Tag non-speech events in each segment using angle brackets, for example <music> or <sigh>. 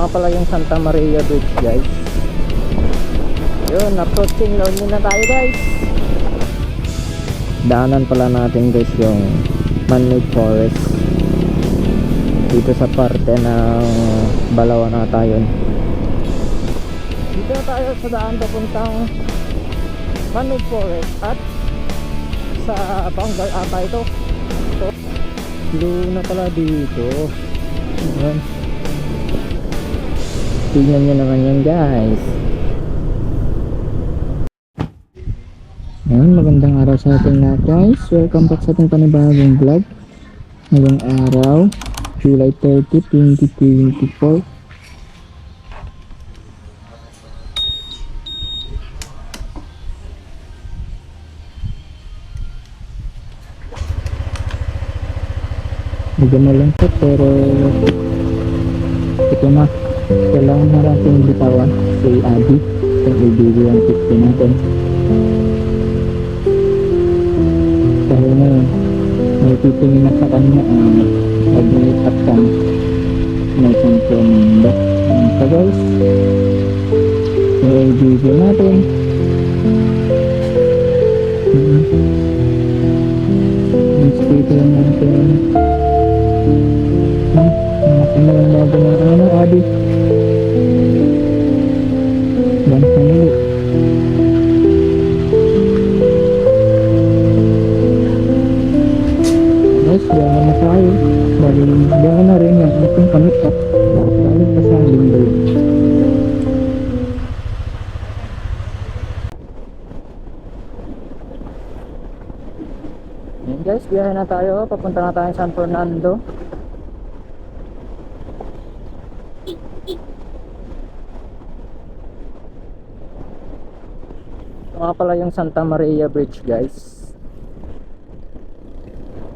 nga pala yung Santa Maria Bridge guys. Yun, approaching Lonely na tayo guys. Daanan pala natin guys yung man-made forest. Dito sa parte ng Balawan ata yun. Dito na tayo sa daan papuntang man-made forest at sa Bangal ata ito. So, blue na pala dito. Ayan. Tingnan nyo naman yan guys. Ayan, magandang araw sa ating lahat guys. Welcome back sa ating panibagong vlog. Ngayong araw, July 30, 2024. Medyo malungkot pero ito na. Kailangan na natin bitawan si Adi sa LBB 150 natin. Dahil ngayon, may titingin na sa kanya ang pag may takpan may kompromindo. Ayan pa guys. LBB natin. Hmm. Yung sticker natin. Hmm. Ang ng ano, Adi. Dan family. Guys, biyahe na tayo. Bali, biyahe na rin yung ating panikat. Galing pa sa Limburg. Yan guys, biyahe na tayo. Papunta na tayo San Fernando. Nga pala yung Santa Maria Bridge guys.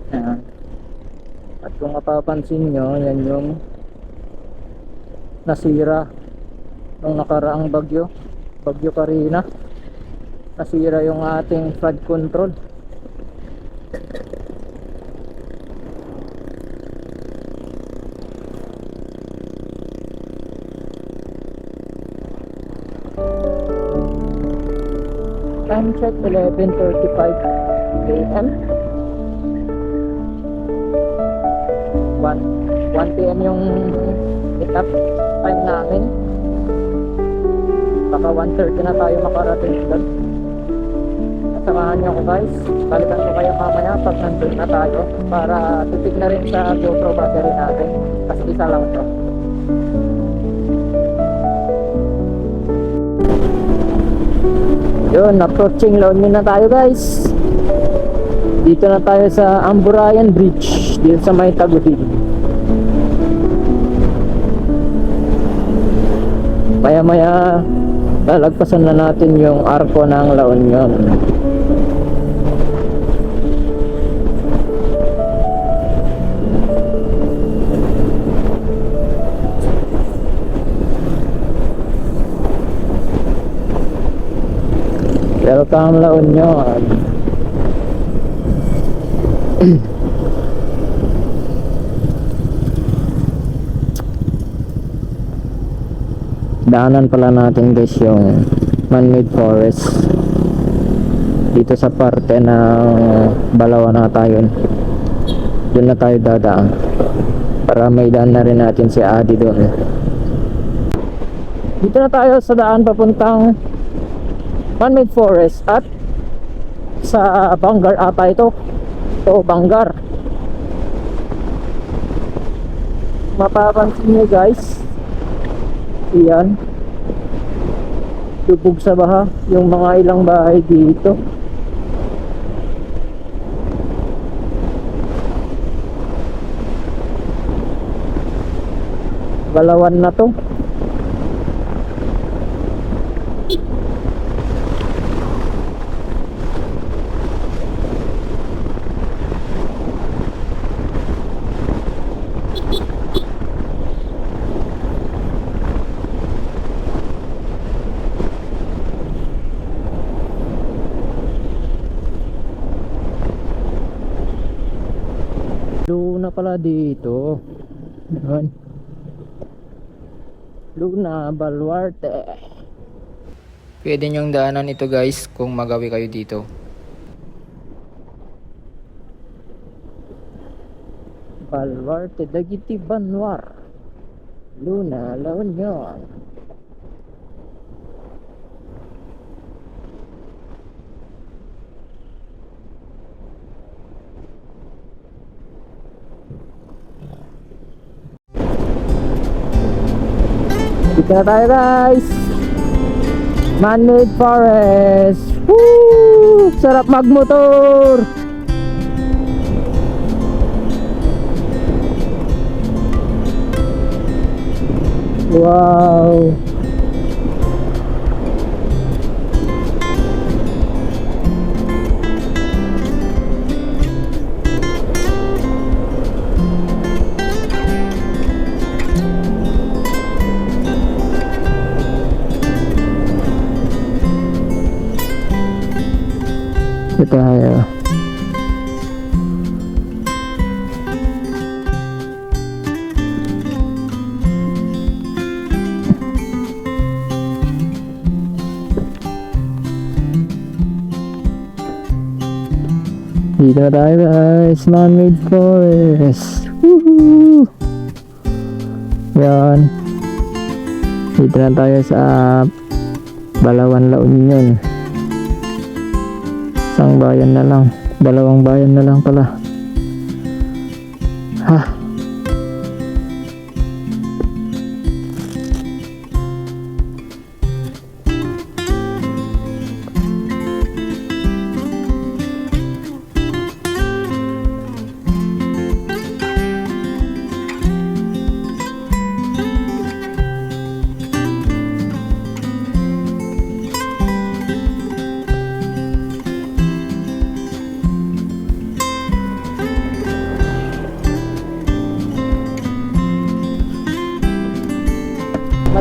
Ayan. At kung mapapansin nyo, yan yung nasira nung nakaraang bagyo. Bagyo Karina. Nasira yung ating flood control. Check 11.35 a.m. 1, 1 p.m. yung meet-up time namin. Baka 1.30 na tayo makarating doon. Samahan niyo ako guys. Balikan ko kayo mamaya pag nandun na tayo para titig na rin sa GoPro battery natin. Kasi isa lang to. Yun, approaching Lonely na tayo guys. Dito na tayo sa Amburayan Bridge, dito sa may Taguig. Maya maya, lalagpasan na natin yung arko ng La Union. Welcome La Union. Daanan pala natin guys yung man-made forest. Dito sa parte ng Balawan ata yun doon na tayo dadaan. Para may daan na rin natin si Adi doon dito na tayo sa daan papuntang man-made forest at sa Bangar ata ito o Bangar mapapansin nyo guys Iyan. Lubog sa baha. Yung mga ilang bahay dito. Balawan na to. Blue na pala dito. Yan. Luna Baluarte. Pwede nyong daanan ito guys kung magawi kayo dito. Baluarte Dagiti Banwar. Luna La Union. Na tayo guys. Man-made forest. Woo! Sarap magmotor. Wow Ito tayo Dito tayo guys, man-made forest. Woohoo! Yan. Dito na tayo sa Balawan La Union. Bayan na lang. Dalawang bayan na lang pala.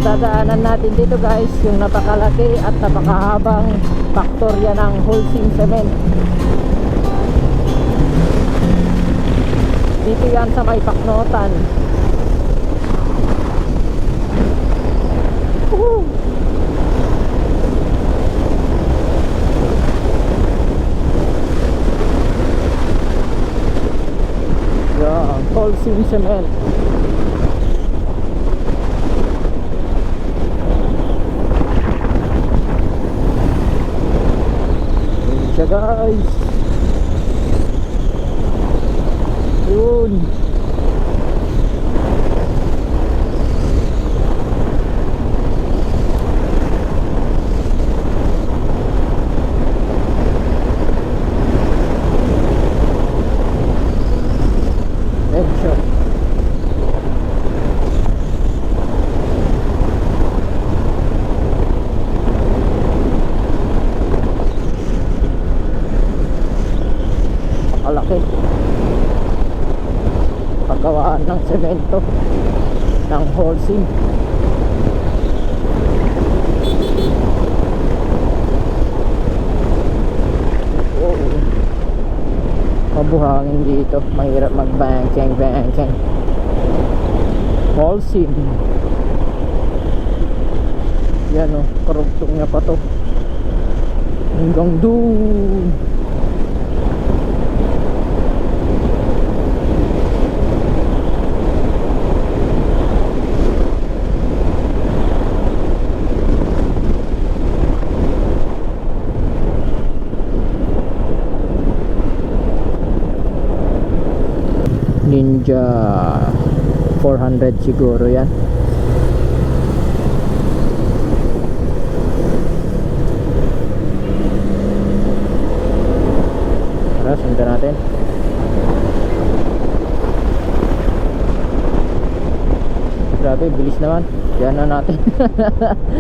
Madadaanan natin dito guys yung napakalaki at napakahabang faktorya ng Holcim Cement. Dito yan sa may Paknotan. Woohoo! Yan, Holcim Cement. Yun siya guys. Yun. Medyo. Malaki. Paggawaan ng semento ng Holcim. Oo. Mabuhangin dito. Mahirap mag-banking, banking. Holcim. Yan o, karugtong niya pa to. Hanggang doon. 400 siguro yan. Tara, sundan natin. Grabe, bilis naman. Yan na natin.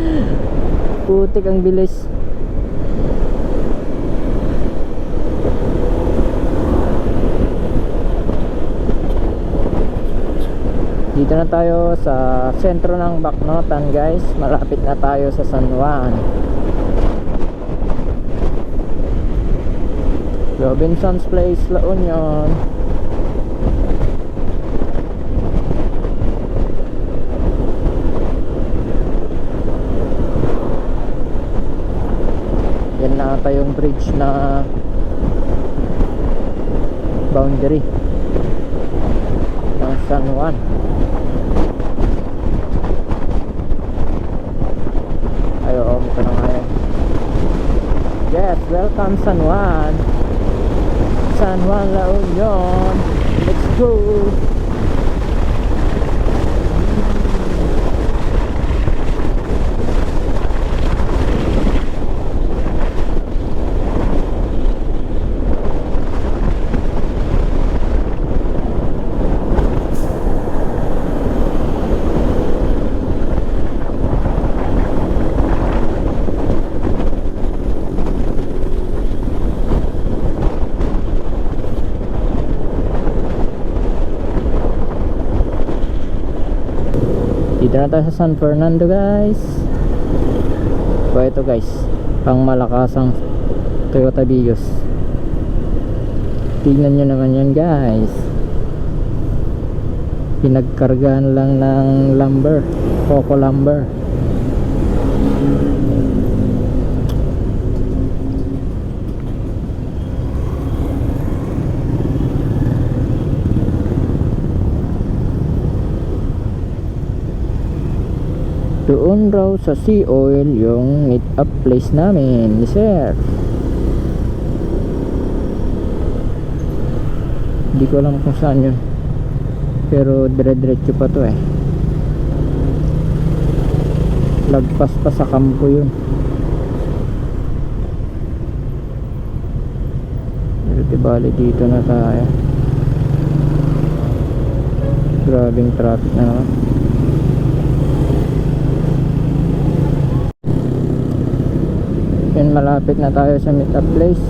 <laughs> Putik ang bilis Dito na tayo sa sentro ng Baknotan guys. Malapit na tayo sa San Juan. Robinson's Place, La Union. Yan na ata yung bridge na boundary ng San Juan. Ay oo ito na nga yun yes welcome San Juan. San Juan La Union. Let's go Dito na tayo sa San Fernando guys. So ito guys. Pang malakasang Toyota Vios. Tignan nyo naman yan guys. Pinagkargahan lang ng lumber. Coco lumber Doon raw sa Sea Oil yung meet up place namin ni Sir. Hindi ko alam kung saan yun. Pero dire-diretso pa to eh. Lagpas pa sa kampo yun. Pero bali dito na tayo. Grabing traffic na naman. Malapit na tayo sa meet up place.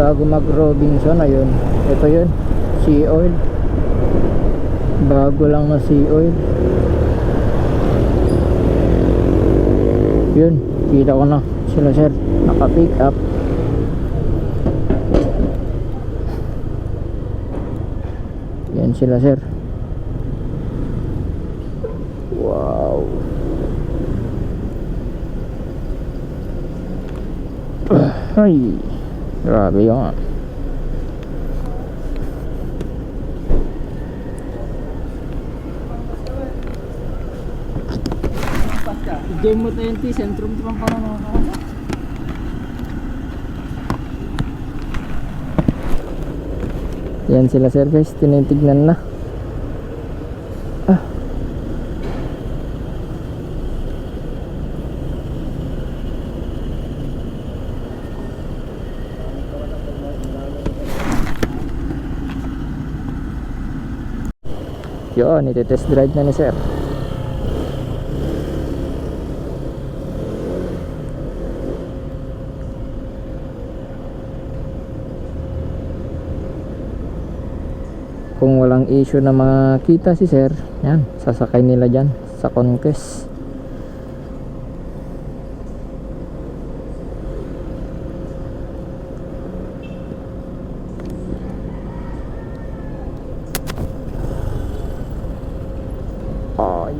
Bago mag Robinson, ayun. Ito yun, sea oil. Bago lang na sea oil. Yun, kita ko na sila sir. Naka-pick up. Yan sila sir. Ay, grabe yun. Demo 20, sentrum di pa mga Yan sila sir guys, tinitignan na. Yun, iti-test drive na ni sir. kung walang issue na makita si sir yan sasakay nila dyan sa conquest ay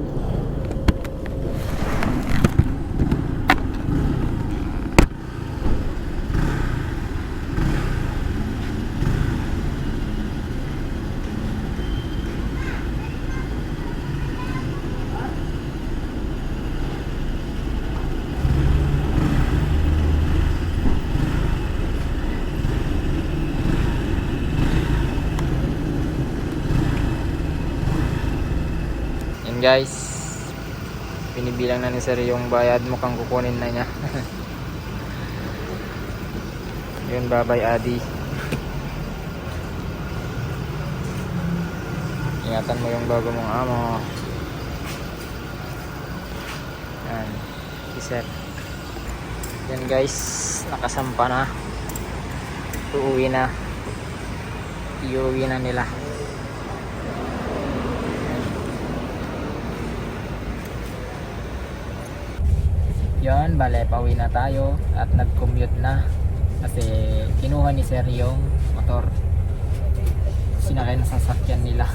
Yan guys. Binibilang na ni sir yung bayad mukhang kukunin na niya. <laughs> Yun babay Adi. Ingatan mo yung bago mong amo. Yan. Si sir. Yan guys. Nakasampa na. Uuwi na. Iuwi na nila. Yon, bale, pauwi na tayo at nag-commute na. Kasi kinuha ni Sir yung motor. Sinakay na sasakyan nila